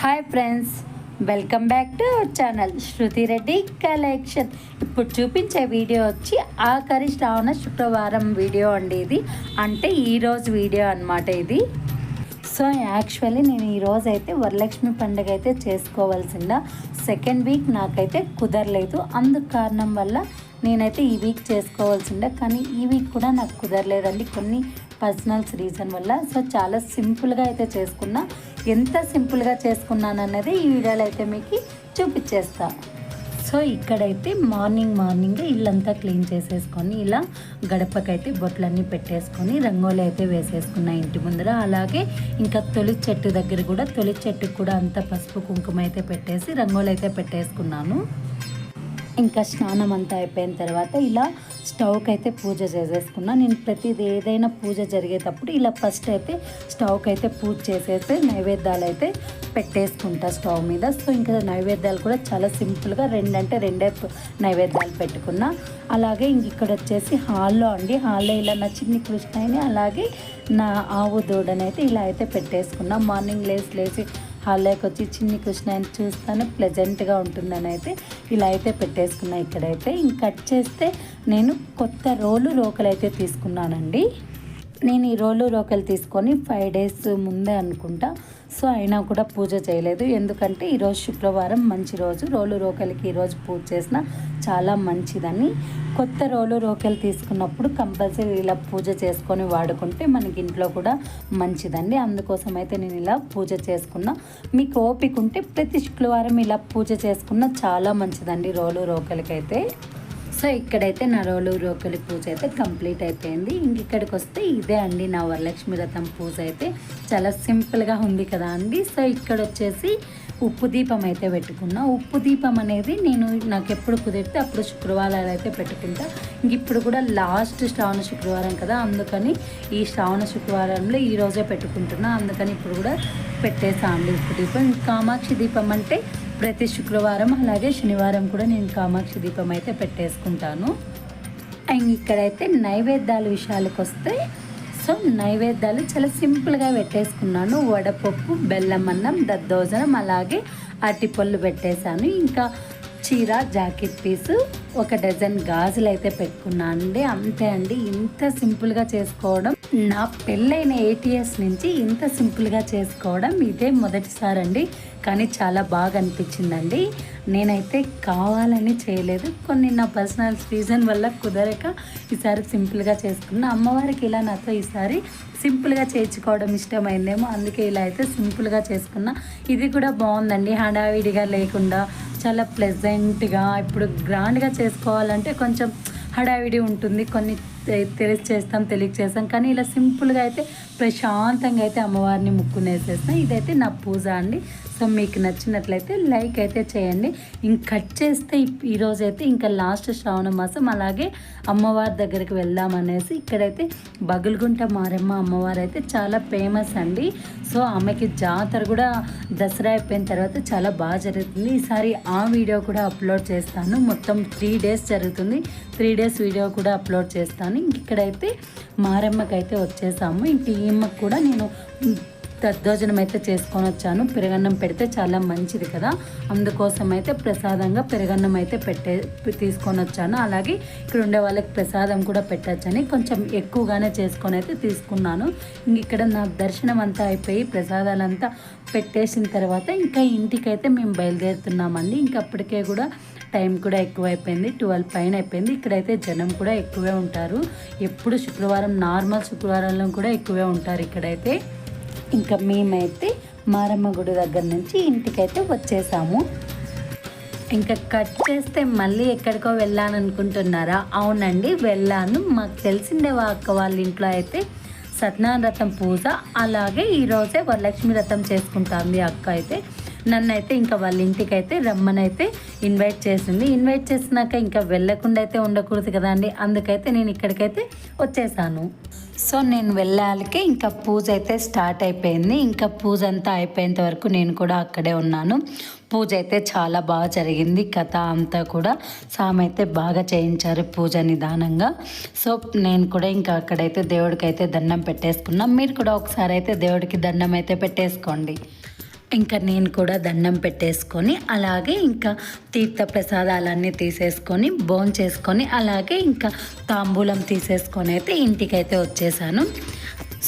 Hi friends welcome back to our channel Shruti Reddy collection ఇప్పుడు చూపించే video వచ్చి ఆఖరి శ్రావణ శుక్రవారం వీడియో అండి ఇది. అంటే ఈరోజు వీడియో అన్నమాట ఇది. సో యాక్చువల్లీ నేను ఈరోజు అయితే వరలక్ష్మి పండుగ అయితే చేసుకోవాల్సిందా? సెకండ్ వీక్ నాకైతే కుదరలేదు. అందుకు కారణం వల్ల నేనైతే ఈ వీక్ చేసుకోవాల్సిందే? కానీ ఈ వీక్ కూడా నాకు కుదరలేదండి. కొన్ని పర్సనల్స్ రీజన్ వల్ల. సో చాలా సింపుల్గా అయితే చేసుకున్నా. ఎంత సింపుల్గా చేసుకున్నాను అన్నది ఈ వీడియోలో అయితే మీకు చూపించేస్తా సో ఇక్కడైతే మార్నింగ్ మార్నింగ్ ఇల్లంతా క్లీన్ చేసేసుకొని ఇలా గడపకైతే బొట్లన్నీ పెట్టేసుకొని రంగోలి అయితే వేసేసుకున్నా ఇంటి ముందర. అలాగే ఇంకా తొలి చెట్టు దగ్గర కూడా తొలి చెట్టుకు కూడా అంత పసుపు కుంకుమ అయితే పెట్టేసి రంగోలి అయితే పెట్టేసుకున్నాను. ఇంకా స్నానం అంతా అయిపోయిన తర్వాత ఇలా స్టవ్కి అయితే పూజ చేసేసుకున్నా. నేను ప్రతిది ఏదైనా పూజ జరిగేటప్పుడు ఇలా ఫస్ట్ అయితే స్టవ్కి అయితే పూజ చేసేసి నైవేద్యాలు అయితే పెట్టేసుకుంటా స్టవ్ మీద. సో ఇంకా నైవేద్యాలు కూడా చాలా సింపుల్గా రెండంటే రెండే నైవేద్యాలు పెట్టుకున్నా. అలాగే ఇంక ఇక్కడ వచ్చేసి హాల్లో అండి. హాల్లో ఇలా నా చిన్ని కృష్ణని అలాగే నా ఆవు దూడనైతే ఇలా అయితే పెట్టేసుకున్నా. మార్నింగ్ లేసి లేచి హాల్లోకి వచ్చి చిన్ని కృష్ణని చూస్తాను ప్లెజెంట్గా ఉంటుందని అయితే ఇలా అయితే పెట్టేసుకున్నా ఇక్కడైతే. ఇంక కట్ చేస్తే నేను కొత్త రోలు రోకలు అయితే తీసుకున్నానండి. నేను ఈ రోలు రోకలు తీసుకొని ఫైవ్ డేస్ ముందే అనుకుంటా సో అయినా కూడా పూజ చేయలేదు. ఎందుకంటే ఈరోజు శుక్రవారం మంచి రోజు. రోలు రోకలికి ఈరోజు పూజ చేసిన చాలా మంచిదని. కొత్త రోలు రోకలు తీసుకున్నప్పుడు కంపల్సరీ ఇలా పూజ చేసుకొని వాడుకుంటే మనకి ఇంట్లో కూడా మంచిదండి. అందుకోసం అయితే నేను ఇలా పూజ చేసుకున్నా. మీకు ఓపిక ఉంటే ప్రతి శుక్రవారం ఇలా పూజ చేసుకున్న చాలా మంచిదండి రోలు రోకలికైతే. సో ఇక్కడైతే నా రోకలి పూజ అయితే కంప్లీట్ అయిపోయింది. ఇంక ఇక్కడికి వస్తే ఇదే అండి నా వరలక్ష్మి రథం పూజ అయితే. చాలా సింపుల్గా ఉంది కదా అండి. సో ఇక్కడ వచ్చేసి ఉప్పు దీపం అయితే పెట్టుకున్నా. ఉప్పు దీపం అనేది నేను నాకు ఎప్పుడు కుదిరితే అప్పుడు శుక్రవారాలు అయితే పెట్టుకుంటా. ఇంక ఇప్పుడు కూడా లాస్ట్ శ్రావణ శుక్రవారం కదా అందుకని ఈ శ్రావణ శుక్రవారంలో ఈరోజే పెట్టుకుంటున్నా. అందుకని ఇప్పుడు కూడా పెట్టేసా అండి ఉప్పు దీపం. కామాక్షి దీపం అంటే ప్రతి శుక్రవారం అలాగే శనివారం కూడా నేను కామాక్షి దీపం అయితే పెట్టేసుకుంటాను. అండ్ ఇక్కడైతే నైవేద్యాల విషయాలకు వస్తే సో నైవేద్యాలు చాలా సింపుల్గా పెట్టేసుకున్నాను. వడపప్పు బెల్లం అన్నం దద్దోజనం అలాగే అరటిపళ్ళు పెట్టేశాను. ఇంకా చీర జాకెట్ పీసు ఒక డజన్ గాజులు అయితే పెట్టుకున్నాను అండి అంతే అండి ఇంత సింపుల్గా చేసుకోవడం నా పెళ్ళైన ఎయిట్ ఇయర్స్ నుంచి ఇంత సింపుల్గా చేసుకోవడం ఇదే మొదటిసారి అండి కానీ చాలా బాగా అనిపించిందండి. నేనైతే కావాలని చేయలేదు. కొన్ని నా పర్సనల్ రీజన్ వల్ల కుదరక ఈసారి సింపుల్గా చేసుకున్నా. అమ్మవారికి ఇలా నాతో ఈసారి సింపుల్గా చేర్చుకోవడం ఇష్టమైందేమో అందుకే ఇలా అయితే సింపుల్గా చేసుకున్నా. ఇది కూడా బాగుందండి హడావిడిగా లేకుండా చాలా ప్లెజెంట్గా ఇప్పుడు గ్రాండ్గా చేసుకోవాలంటే కొంచెం హడావిడి ఉంటుంది. కొన్ని తెలిసి చేస్తాం తెలియ చేస్తాం కానీ ఇలా సింపుల్గా అయితే ప్రశాంతంగా అయితే అమ్మవారిని ముక్కునేసేస్తాం. ఇదైతే నా పూజ అండి. సో మీకు నచ్చినట్లయితే లైక్ అయితే చేయండి. ఇంక కట్ చేస్తే ఈరోజైతే ఈరోజు అయితే ఇంకా లాస్ట్ శ్రావణ మాసం. అలాగే అమ్మవారి దగ్గరికి వెళ్దామనేసి ఇక్కడైతే బగులుగుంట మారమ్మ అమ్మవారు అయితే చాలా ఫేమస్ అండి. సో ఆమెకి జాతర కూడా దసరా అయిపోయిన తర్వాత చాలా బాగా జరుగుతుంది. ఈసారి ఆ వీడియో కూడా అప్లోడ్ చేస్తాను. మొత్తం త్రీ డేస్ జరుగుతుంది. త్రీ డేస్ వీడియో కూడా అప్లోడ్ చేస్తాను. ఇంక ఇక్కడైతే మారమ్మకి అయితే వచ్చేసాము. ఇంక ఈమెకు కూడా నేను దద్దోజనం అయితే చేసుకొని వచ్చాను. పెరగన్నం పెడితే చాలా మంచిది కదా. అందుకోసం అయితే ప్రసాదంగా పెరగన్నం అయితే పెట్టే తీసుకొని వచ్చాను. అలాగే ఇక్కడ ఉండే వాళ్ళకి ప్రసాదం కూడా పెట్టచ్చని కొంచెం ఎక్కువగానే చేసుకొని అయితే తీసుకున్నాను. ఇంక ఇక్కడ నా దర్శనం అంతా అయిపోయి ప్రసాదాలంతా పెట్టేసిన తర్వాత ఇంకా ఇంటికైతే మేము బయలుదేరుతున్నామండి. ఇంకా అప్పటికే కూడా టైం కూడా ఎక్కువైపోయింది. ట్వెల్వ్ పైన అయిపోయింది. ఇక్కడైతే జనం కూడా ఎక్కువే ఉంటారు. ఎప్పుడు శుక్రవారం నార్మల్ శుక్రవారంలో కూడా ఎక్కువే ఉంటారు ఇక్కడైతే. ఇంకా మేమైతే మారమ్మ గుడి దగ్గర నుంచి ఇంటికైతే వచ్చేసాము. ఇంకా కట్ చేస్తే మళ్ళీ ఎక్కడికో వెళ్ళాను అనుకుంటున్నారా అవునండి వెళ్ళాను. మాకు తెలిసిందే వా అక్క వాళ్ళ ఇంట్లో అయితే సత్యనారాయణ రథం పూజ. అలాగే ఈరోజే వరలక్ష్మి రథం చేసుకుంటుంది అక్క అయితే. నన్ను అయితే ఇంకా వాళ్ళ ఇంటికి అయితే రమ్మనైతే ఇన్వైట్ చేసింది. ఇన్వైట్ చేసినాక ఇంకా వెళ్ళకుండా అయితే ఉండకూడదు కదా అండి. అందుకైతే నేను ఇక్కడికైతే వచ్చేసాను. సో నేను వెళ్ళాలికే ఇంకా పూజ అయితే స్టార్ట్ అయిపోయింది. ఇంకా పూజ అంతా అయిపోయేంత వరకు నేను కూడా అక్కడే ఉన్నాను. పూజ అయితే చాలా బాగా జరిగింది. కథ అంతా కూడా సామె అయితే బాగా చేయించారు పూజ నిదానంగా. సో నేను కూడా ఇంకా అక్కడైతే దేవుడికి అయితే దండం పెట్టేసుకున్నాం. మీరు కూడా ఒకసారి అయితే దేవుడికి దండం అయితే పెట్టేసుకోండి. ఇంకా నేను కూడా దండం పెట్టేసుకొని అలాగే ఇంకా తీర్థ ప్రసాదాలన్నీ తీసేసుకొని బోన్ చేసుకొని అలాగే ఇంకా తాంబూలం తీసేసుకొని అయితే ఇంటికైతే వచ్చేసాను.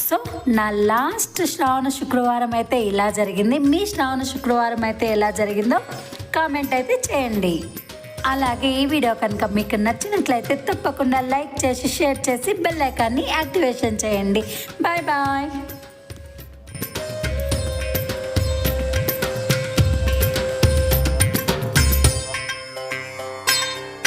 సో నా లాస్ట్ శ్రావణ శుక్రవారం అయితే ఇలా జరిగింది. మీ శ్రావణ శుక్రవారం అయితే ఎలా జరిగిందో కామెంట్ అయితే చేయండి. అలాగే ఈ వీడియో కనుక మీకు నచ్చినట్లయితే తప్పకుండా లైక్ చేసి షేర్ చేసి బెల్ ఐకాన్ని యాక్టివేషన్ చేయండి. Bye bye.